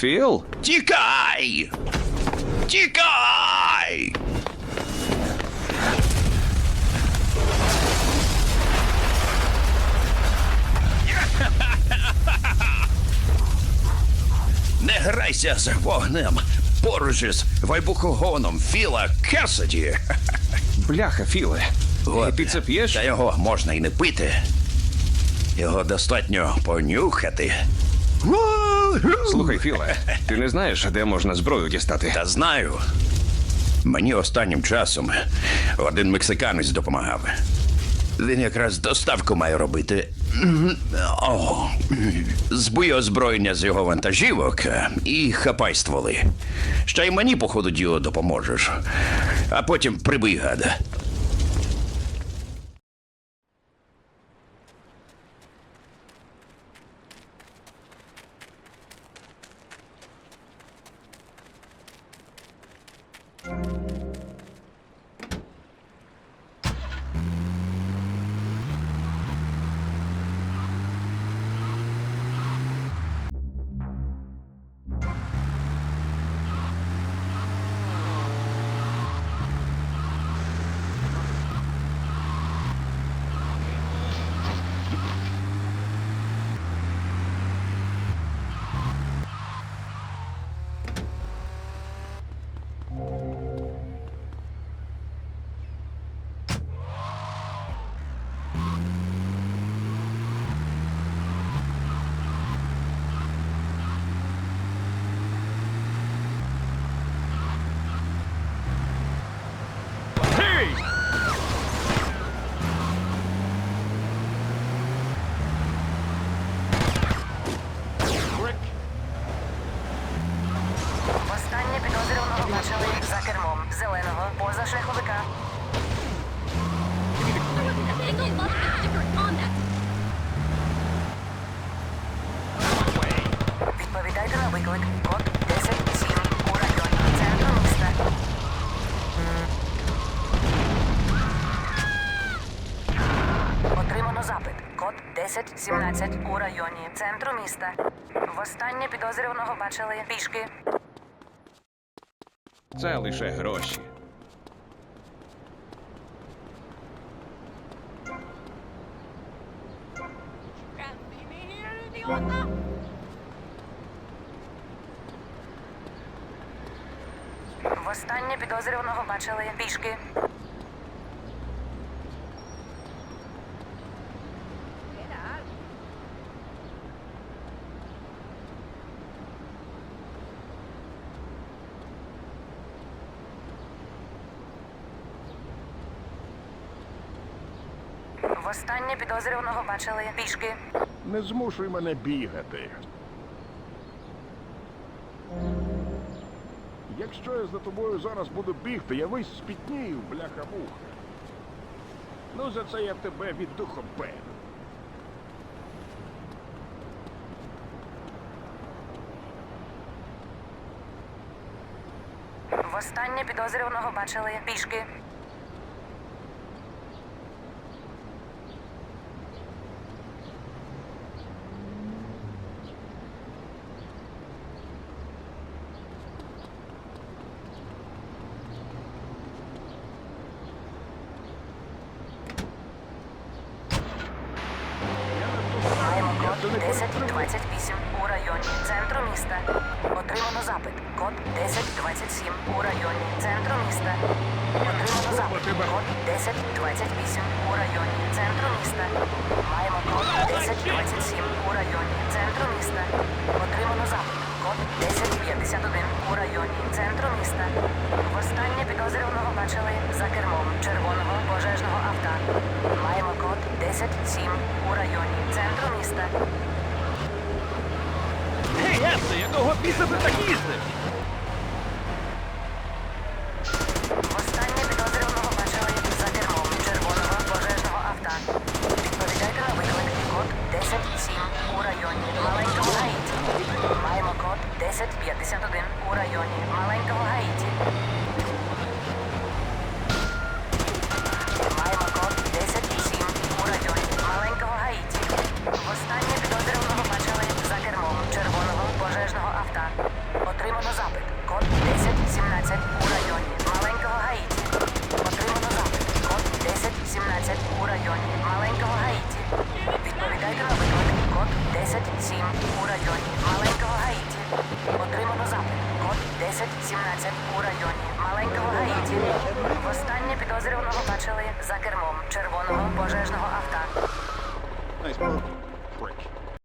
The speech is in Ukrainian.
Філ? Тікай! Тікай! Не грайся з вогнем поруч із вибухогоном Філа Кесаді. Бляха, Філе. І ти це п'єш? Та його можна і не пити. Його достатньо понюхати. Слухай, Філе, ти не знаєш, де можна зброю дістати? Та знаю. Мені останнім часом один мексиканець допомагав. Він якраз доставку має робити. О, збуй озброєння з його вантажівок і хапай стволи. Ще й мені, по ходу діло, допоможеш. А потім прибий гада. Зеленого позашляховика. Відповідайте на виклик. Код 107 у районі центру міста. Отримано запит. Код 1017 у районі центру міста. Востаннє підозрюваного бачили пішки. Це лише гроші. Востаннє підозрюваного бачили пішки. Востаннє підозрюваного бачили пішки. Не змушуй мене бігати. Якщо я за тобою зараз буду бігти, я весь спітнію, бляха-муха. Ну, за це я тебе від духом певен. Востаннє підозрюваного бачили пішки. Маємо код 1028 у районі центру міста. Отримано запит. Код 1027 у районі центру міста. Отримано запит. Код 1028 у районі центру міста. Маємо код 1027 у районі центру міста. Отримано запит. Код 1051 у районі центру міста. Востаннє підозрюваного бачили за кермом червоного пожежного авто. Маємо код 107 у районі центру міста. Якого біса ти так їздиш? Востаннє підозрюваного бачили за кермом червоного пожежного авто. Відповідайте на виклик. Код 107 у районі маленького Гаїті. Маємо код 1051 у районі маленького Гаїті. районі маленького Гаїті. Відповідайте на виклик. Код 10.7 у районі маленького Гаїті. Отримано запит. Код 10.17 у районі маленького Гаїті. Востаннє підозрюваного бачили за кермом червоного пожежного авто. Nice.